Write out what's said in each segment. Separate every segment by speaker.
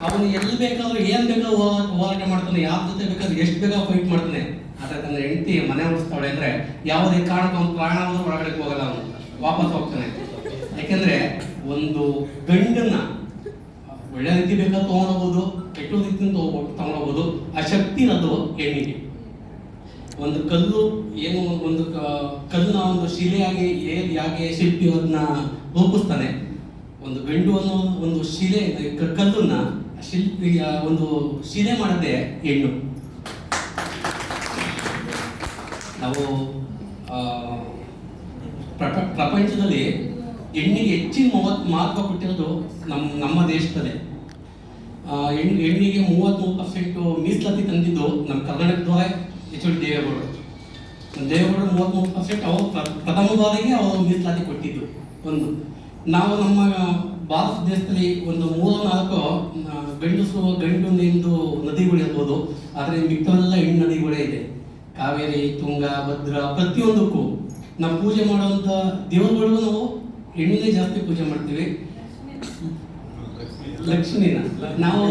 Speaker 1: ಅವನು ಎಲ್ಲಿ ಬೇಕಾದ್ರೂ ಏನ್ ಬೇಕಾದ್ರೂ ಹೋರಾ- ಹೋರಾಟ ಮಾಡ್ತಾನೆ ಯಾವ ಜೊತೆ ಬೇಕಾದ್ರೂ ಎಷ್ಟು ಬೇಕಾದ್ರೂ ಫೈಟ್ ಮಾಡ್ತಾನೆ. ಆದ್ರೆ ತನ್ನ ಹೆಂಡತಿ ಮನೆ ಉಳಿಸ್ತಾಳೆ ಅಂದ್ರೆ ಯಾವುದೇ ಕಾರಣಕ್ಕೂ ಅವ್ನು ಪ್ರಾಣ ಹೋದ್ರೂ ಹೊರಗಡೆ ಹೋಗಲ್ಲ ಅವನು. ವಾಪಸ್ ಹೋಗ್ತಾನೆ. ಯಾಕೆಂದ್ರೆ ಒಂದು ಗಂಡನ್ನ ಒಳ್ಳೆ ರೀತಿ ಬೇಕಾದ್ರೆ ತಗೊಂಡೋಗ್ಬೋದು, ಕೆಟ್ಟ ರೀತಿ ತಗೊಂಡೋಗ್ಬೋದು, ಆ ಶಕ್ತಿ ಅದು ಹೆಣ್ಣಿಗೆ. ಒಂದು ಕಲ್ಲು ಏನು ಒಂದು ಕಲ್ಲು ಒಂದು ಶಿಲೆಯಾಗಿ ಏ- ಯಾಕೆ ಶಿಲ್ಪಿ ಅದನ್ನ ರೂಪಿಸ್ತಾನೆ. ಒಂದು ಗಂಡು ಅನ್ನೋ ಒಂದು ಶಿಲೆ, ಕಲ್ಲನ್ನ ಶಿಲ್ಪಿ ಒಂದು ಶಿಲೆ ಮಾಡಿದೆ ಹೆಣ್ಣು. ನಾವು ಪ್ರಪಂಚದಲ್ಲಿ ಹೆಣ್ಣಿಗೆ ಹೆಚ್ಚಿನ ಮಹತ್- ಮಹತ್ವ ಕೊಟ್ಟಿರೋದು ನಮ್ಮ ನಮ್ಮ ದೇಶದಲ್ಲೇ. ಹೆಣ್ಣು ಹೆಣ್ಣಿಗೆ ಮೂವತ್ತ್ಮೂರು ಪರ್ಸೆಂಟ್ ಮೀಸಲಾತಿ ತಂದಿದ್ದು ನಮ್ಮ ಕರ್ನಾಟಕದವರೇ, ಎಚ್ ಡಿ ದೇವೇಗೌಡರು. ದೇವೇಗೌಡರು ಮೂವತ್ತ್ಮೂರು ಪರ್ಸೆಂಟ್ ಅವರು ಪ್ರ- ಪ್ರಥಮ ಬಾರಿಗೆ ಅವರು ಮೀಸಲಾತಿ ಕೊಟ್ಟಿದ್ದು ಒಂದು. ನಾವು ನಮ್ಮ ಭಾರತ ದೇಶದಲ್ಲಿ ಒಂದು ಮೂರು ನಾಲ್ಕು ಗಂಡಸು ಗಂಡು ನಿಂದು ನದಿಗಳು ಇರ್ಬೋದು. ಆದರೆ ಮಿಕ್ಕವೆಲ್ಲ ಹೆಣ್ಣು ನದಿಗಳೇ ಇದೆ. ಕಾವೇರಿ, ತುಂಗ, ಭದ್ರಾ ಪ್ರತಿಯೊಂದಕ್ಕೂ ನಾವು ಪೂಜೆ ಮಾಡುವಂಥ ದೇವರುಗಳಿಗೂ ನಾವು ಹೆಣ್ಣನ್ನೇ ಜಾಸ್ತಿ ಪೂಜೆ ಮಾಡ್ತೀವಿ. ಲಕ್ಷ್ಮೀನ. ನಾವು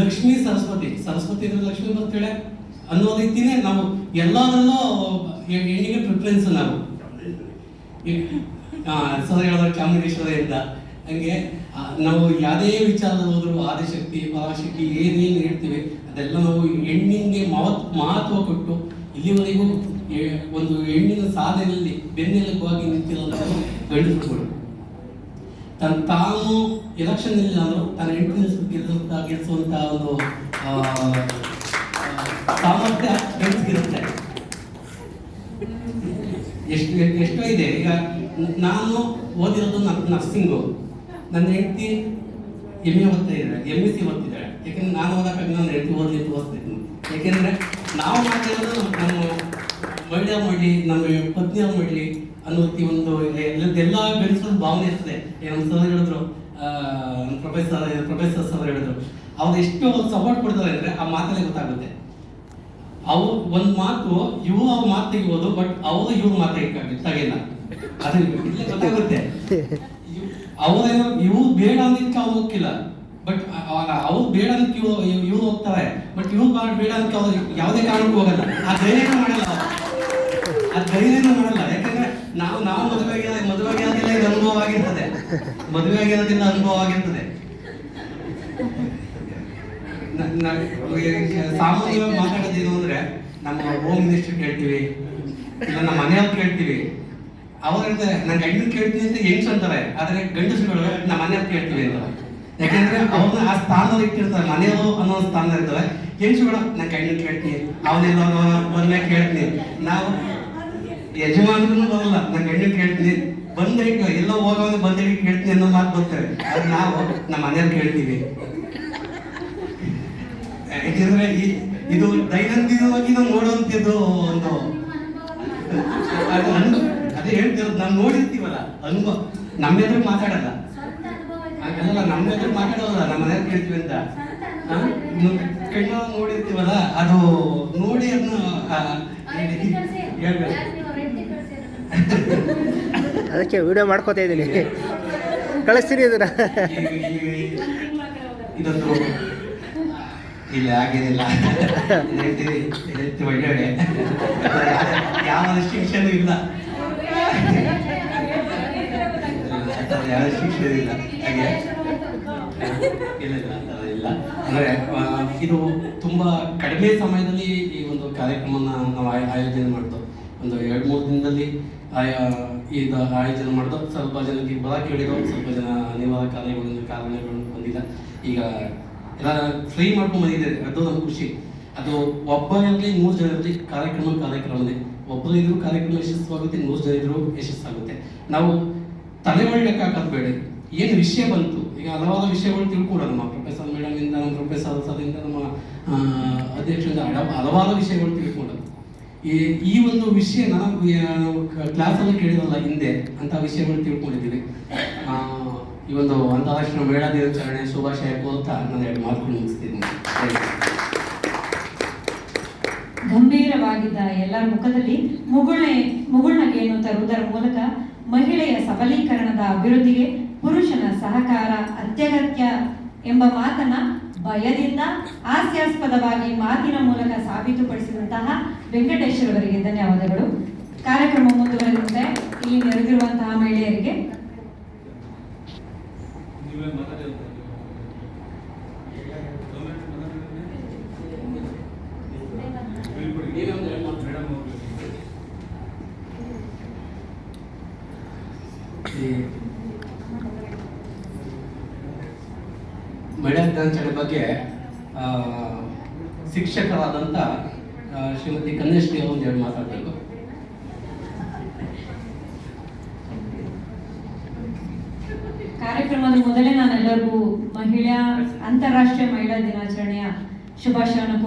Speaker 1: ಲಕ್ಷ್ಮಿ, ಸರಸ್ವತಿ. ಸರಸ್ವತಿ ಅಂದ್ರೆ ಲಕ್ಷ್ಮಿ ಬರ್ತೇಳೆ ಅನ್ನೋ ರೀತಿನೇ ನಾವು ಎಲ್ಲದರಲ್ಲೂ ಹೆಣ್ಣಿಗೆ ಪ್ರಿಫರೆನ್ಸ್ ನಾವು. ಸರ್ ಹೇಳಿದ್ರೆ ಚಾಮುಂಡೇಶ್ವರಿ ಅಂತ ಹಂಗೆ ನಾವು ಯಾವುದೇ ವಿಚಾರದಲ್ಲಿ ಹೋದ್ರು ಆದಿಶಕ್ತಿ, ಪರಾಶಕ್ತಿ ಏನೇನು ಹೇಳ್ತೀವಿ, ಅದೆಲ್ಲ ನಾವು ಹೆಣ್ಣಿಗೆ ಮಹತ್, ಮಹತ್ವ ಕೊಟ್ಟು ಇಲ್ಲಿವರೆಗೂ ಒಂದು ಹೆಣ್ಣಿನ ಸಾಧನೆಯಲ್ಲಿ ಬೆನ್ನೆಲುಬಾಗಿ ನಿಂತಿರೋದು ಗಂಡಸುಗಳು ತನ್ನ ತಾನು ಎಲೆಕ್ಷನ್ ಇಲ್ಲ ತನ್ನ ಹೆಣ್ಣಿನ ಗೆಲ್ಲಿಸುವಂತ ಗೆಲ್ಲಿಸುವಂತ ಒಂದು ಸಾಮರ್ಥ್ಯ ಎಷ್ಟು, ಎಷ್ಟೋ ಇದೆ. ಈಗ ನಾನು ಓದಿರೋದು ನರ್ಸಿಂಗು. ನನ್ನ ಹೆಂಡತಿ ಎಂ ಎ ಓದ್ತಾ ಇದ್ದಾರೆ ಎಂ ಎಸ್ ಸಿ ಓದ್ತಿದ್ದಾಳೆ ಯಾಕೆಂದ್ರೆ ನಾನು ಓದಕ್ಕಾಗಿ ನನ್ನ ಹೆಂಡತಿ ಓದಲಿ ಓದ್ತಿದ್ದೀನಿ. ಯಾಕೆಂದರೆ ನಾವು ಮಾಡಿರೋದು ನಮ್ಮ ಮಹಿಳೆ ಮಾಡಲಿ, ನಮ್ಮ ಪತ್ನಿಯ ಮಾಡಲಿ ಅನ್ನೋತಿ ಒಂದು ಎಲ್ಲ- ಬೆಳೆಸೋದು ಭಾವನೆ ಇರ್ತದೆ. ನಮ್ಮ ಸರ್ ಹೇಳಿದ್ರು ಪ್ರೊಫೆಸರ್ ಪ್ರೊಫೆಸರ್ ಸರ್ ಹೇಳಿದ್ರು, ಅವ್ರು ಎಷ್ಟು ಸಪೋರ್ಟ್ ಕೊಡ್ತಾರೆ ಅಂದರೆ ಆ ಮಾತಲ್ಲೇ ಗೊತ್ತಾಗುತ್ತೆ. ಅವು ಒಂದು ಮಾತು, ಇವು ಅವ್ರ ಮಾತು ತೆಗಿಬೋದು, ಬಟ್ ಅವರು ಇವ್ರ ಮಾತು ತೆಗಿಲ್ಲ. ಅದು ಗೊತ್ತಾಗುತ್ತೆ ಇವ್- ಅವರೇನೋ ಇವು ಬೇಡ ಅದಕ್ಕೆ ಅವ್ರು ಹೋಗಿಲ್ಲ ಬಟ್ ಅವಾಗ ಅವ್ರು ಬೇಡ ಅದಕ್ಕೆ ಇವ್ ಇವ್ರು ಹೋಗ್ತಾರೆ ಬಟ್ ಇವ್ರು ಬಾ- ಬೇಡ ಅದಕ್ಕೆ ಅವ್ರು ಯಾವುದೇ ಕಾರಣಕ್ಕೂ ಹೋಗಲ್ಲ ಆ ಧೈರ್ಯನೂ ಮಾಡಲ್ಲ. ಆ ಧೈರ್ಯನೂ ಮಾಡಲ್ಲ ಯಾಕಂದ್ರೆ ನಾವು ನಾವು ಮದುವೆ ಮದುವೆಗೆ ಮದುವೆ ಆಗಿರೋದಿಲ್ಲ ಇದು ಅನುಭವ ಆಗಿರ್ತದೆ ಮದುವೆ ಆಗಿರೋದಿಲ್ಲ ಅನುಭವ ಆಗಿರ್ತದೆ ಸಾಮಾನ್ಯವಾಗಿ ಮಾತಾಡೋದೇನು ಅಂದ್ರೆ ನಮ್ಮ ಹೋಮ್ ಮಿನಿಸ್ಟರ್ ಕೇಳ್ತೀವಿ ಇಲ್ಲ ನಮ್ಮ ಮನೆಯವ್ರು ಕೇಳ್ತೀವಿ ಅವ್ರು ಹೇಳ್ತಾರೆ, ನಾನು ಗಂಡನ್ ಕೇಳ್ತೀನಿ ಅಂತ ಹೆಂಗ್ಸ್ ಅಂತಾರೆ. ಆದ್ರೆ ಗಂಡಸುಗಳು ನಮ್ಮ ಮನೆಯವ್ರು ಕೇಳ್ತೀವಿ ಅಂತ ಯಾಕೆಂದ್ರೆ ಅವ್ರನ್ನ ಆ ಸ್ಥಾನದಲ್ಲಿ ಇಟ್ಟಿರ್ತಾರೆ, ಮನೆಯವರು ಅನ್ನೋ ಸ್ಥಾನ ಇರ್ತವೆ ಹೆಂಗ್ಸುಗಳು, ನಾನು ಗಂಡನ್ ಕೇಳ್ತೀನಿ ಅವನೆಲ್ಲ ಬಂದ್ಮೇಲೆ ಕೇಳ್ತೀನಿ. ನಾವು ಯಜಮಾನ್ರು ಬರಲ್ಲ, ನಾನು ಗಂಡನ್ ಕೇಳ್ತೀನಿ. ಬಂದ್ರೆ ಎಲ್ಲ ಹೋಗೋದು ಬಂದ್ರೆ ಕೇಳ್ತೀನಿ ಅನ್ನೋ ಮಾತು ಬರ್ತಾರೆ. ಆದ್ರೆ ನಾವು ನಮ್ಮ ಮನೆಯವ್ರು ಕೇಳ್ತೀವಿ. ಯಾಕೆಂದ್ರೆ ಇದು ದೈನಂದಿನವಾಗಿ ನಾವು ನೋಡುವಂಥದ್ದು ಒಂದು ಅದು ಅದೇ ಹೇಳ್ತಿರೋದು ನಾನು ನೋಡಿರ್ತೀವಲ್ಲ ಅನುಭವ. ನಮ್ಮ ಎದುರು ಮಾತಾಡಲ್ಲ ಅಲ್ಲ ನಮ್ಮ ಎದುರು ಮಾತಾಡೋಲ್ಲ ನಮ್ಮ ಮನೆಯ ಕೇಳ್ತೀವಿ ಅಂತ. ಕಣ್ಣು ಇನ್ನು ಕಣ್ಣ ನೋಡಿರ್ತೀವಲ್ಲ ಅದು ನೋಡಿ ಅದನ್ನ ಹೇಳ್ಬೇಕು
Speaker 2: ಅದಕ್ಕೆ ವಿಡಿಯೋ ಮಾಡ್ಕೋತಾ ಇದ್ದೀನಿ. ಕಳಿಸ್ತೀನಿ ಇದನ್ನ.
Speaker 1: ಇದೊಂದು ಇಲ್ಲ ಆಗಿದಿಲ್ಲ. ಹೇಳ್ತೀವಿ ಹೇಳ್ತೀವಿ ಒಳ್ಳೆ ಒಳ್ಳೆ ಯಾವ ರೆಸ್ಟ್ರಿಕ್ಷನ್ ಇಲ್ಲ. ಇದು ತುಂಬಾ ಕಡಿಮೆ ಸಮಯದಲ್ಲಿ ಈ ಒಂದು ಕಾರ್ಯಕ್ರಮನ ನಾವು ಆಯ್- ಆಯೋಜನೆ ಮಾಡ್ದು ಒಂದು ಎರಡು ಮೂರು ದಿನದಲ್ಲಿ ಆಯಾ ಆಯೋಜನೆ ಮಾಡ್ದು ಸ್ವಲ್ಪ ಜನಕ್ಕೆ ಬರಕ್ಕೆ ಹೇಳಿದ್ರು ಸ್ವಲ್ಪ ಜನ ಅನಿವಾರ್ಯ ಕಾರಣಗಳಿಂದ ಕಾರಣಗಳನ್ನು ಬಂದಿಲ್ಲ ಈಗ ಎಲ್ಲ ಫ್ರೀ ಮಾಡ್ಕೊಂಡು ಬಂದಿದ್ದಾರೆ ಅದು ಖುಷಿ ಅದು ಒಬ್ಬ ಇರಲಿ ಮೂರು ಜನ ಇರಲಿ ಕಾರ್ಯಕ್ರಮ ಕಾರ್ಯಕ್ರಮನೇ ಒಬ್ಬರು ಇದ್ರು ಕಾರ್ಯಕ್ರಮ ಯಶಸ್ವಾಗುತ್ತೆ, ಮೂರು ಜನ ಇದ್ರು ಯಶಸ್ಸಾಗುತ್ತೆ. ನಾವು ತಲೆ ಲೆಕ್ಕ ಹಾಕೋದು ಏನು ವಿಷಯ ಬಂತು? ಈಗ ಹಲವಾರು ವಿಷಯಗಳು ತಿಳ್ಕೊಡ ನಮ್ಮ ಪ್ರೊಫೆಸರ್ ಮೇಡಮ್ ಇಂದ, ನಮ್ಮ ಪ್ರೊಫೆಸರ್ ಸರಿಂದ ನಮ್ಮ ಅಧ್ಯಕ್ಷರಿಂದ ಹಲ- ಹಲವಾರು ವಿಷಯಗಳು ತಿಳ್ಕೊಡೋದು ಈ ಒಂದು ವಿಷಯನ ನಾವು ಕ್ಲಾಸಲ್ಲಿ ಕೇಳಿರಲ್ಲ ಹಿಂದೆ ಅಂತ ವಿಷಯಗಳು ತಿಳ್ಕೊಂಡಿದ್ದೀವಿ ಈ ಒಂದು ಅಂತಾರಾಷ್ಟ್ರೀಯ ಮೇಳ ದಿನಾಚರಣೆ ಶುಭಾಶಯ ಕೋರ್ತಾ ನಾನು ಎರಡು ಮಾತುಗಳು ಯು.
Speaker 3: ಗಂಭೀರವಾಗಿದ್ದ ಎಲ್ಲರ ಮುಖದಲ್ಲಿ ಮುಗುಳ್ನೆ ಮುಗುಳ್ನಗೆಯನ್ನು ತರುವುದರ ಮೂಲಕ ಮಹಿಳೆಯ ಸಬಲೀಕರಣದ ಅಭಿವೃದ್ಧಿಗೆ ಪುರುಷನ ಸಹಕಾರ ಅತ್ಯಗತ್ಯ ಎಂಬ ಮಾತನ್ನ ಭಯದಿಂದ ಹಾಸ್ಯಾಸ್ಪದವಾಗಿ ಮಾತಿನ ಮೂಲಕ ಸಾಬೀತುಪಡಿಸಿದಂತಹ ವೆಂಕಟೇಶ್ವರವರಿಗೆ ಧನ್ಯವಾದಗಳು. ಕಾರ್ಯಕ್ರಮ ಮುಂದುವರೆದಂತೆ ಇಲ್ಲಿ ನೆರೆದಿರುವಂತಹ ಮಹಿಳೆಯರಿಗೆ
Speaker 1: ಮಹಿಳಾ ಬಗ್ಗೆ ಶಿಕ್ಷಕರಾದಂಥ ಶ್ರೀಮತಿ ಕನ್ಯಶ್ರೀ ಅವರು ಎರಡು ಮಾತಾಡಬೇಕು.
Speaker 3: ಕಾರ್ಯಕ್ರಮದ ಮೊದಲೇ ನಾನೆಲ್ಲರಿಗೂ ಮಹಿಳಾ ಅಂತಾರಾಷ್ಟ್ರೀಯ ಮಹಿಳಾ ದಿನಾಚರಣೆಯ ಶುಭಾಶಯವನ್ನು